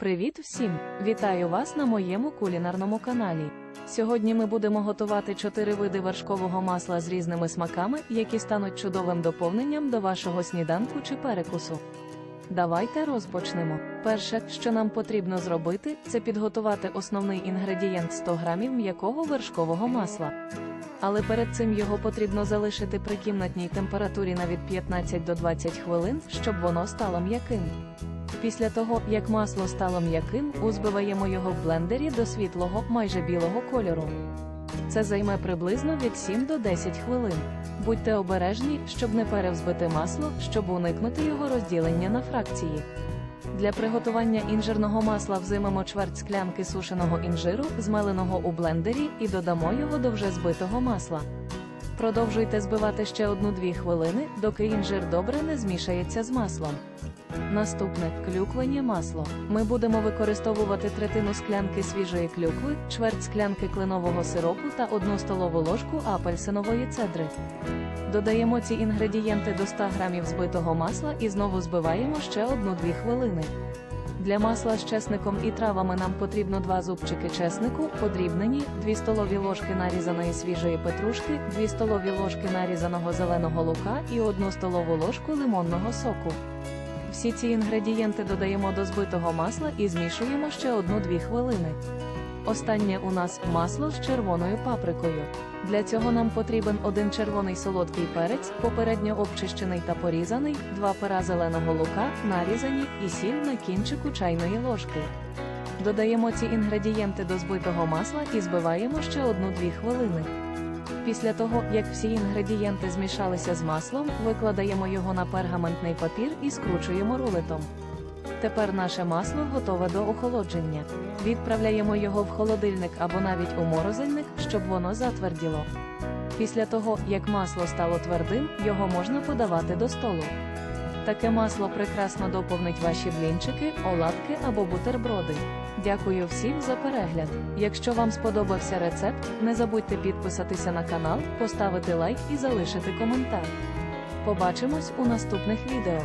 Привіт всім! Вітаю вас на моєму кулінарному каналі. Сьогодні ми будемо готувати 4 види вершкового масла з різними смаками, які стануть чудовим доповненням до вашого сніданку чи перекусу. Давайте розпочнемо. Перше, що нам потрібно зробити, це підготувати основний інгредієнт 100 грамів м'якого вершкового масла. Але перед цим його потрібно залишити при кімнатній температурі на від 15 до 20 хвилин, щоб воно стало м'яким. Після того, як масло стало м'яким, узбиваємо його в блендері до світлого, майже білого кольору. Це займе приблизно від 7 до 10 хвилин. Будьте обережні, щоб не перевзбити масло, щоб уникнути його розділення на фракції. Для приготування інжирного масла взимемо чверть склянки сушеного інжиру, змеленого у блендері, і додамо його до вже збитого масла. Продовжуйте збивати ще 1-2 хвилини, доки інжир добре не змішається з маслом. Наступне клюквене масло. Ми будемо використовувати третину склянки свіжої клюкви, чверть склянки кленового сиропу та 1 столову ложку апельсинової цедри. Додаємо ці інгредієнти до 100 грамів збитого масла і знову збиваємо ще 1-2 хвилини. Для масла з чесником і травами нам потрібно 2 зубчики чеснику, подрібнені, 2 столові ложки нарізаної свіжої петрушки, 2 столові ложки нарізаного зеленого лука і 1 столову ложку лимонного соку. Всі ці інгредієнти додаємо до збитого масла і змішуємо ще 1-2 хвилини. Останнє у нас масло з червоною паприкою. Для цього нам потрібен один червоний солодкий перець, попередньо обчищений та порізаний, два пера зеленого лука, нарізані і сіль на кінчику чайної ложки. Додаємо ці інгредієнти до збитого масла і збиваємо ще 1-2 хвилини. Після того, як всі інгредієнти змішалися з маслом, викладаємо його на пергаментний папір і скручуємо рулетом. Тепер наше масло готове до охолодження. Відправляємо його в холодильник або навіть у морозильник, щоб воно затверділо. Після того, як масло стало твердим, його можна подавати до столу. Таке масло прекрасно доповнить ваші блінчики, оладки або бутерброди. Дякую всім за перегляд. Якщо вам сподобався рецепт, не забудьте підписатися на канал, поставити лайк і залишити коментар. Побачимось у наступних відео.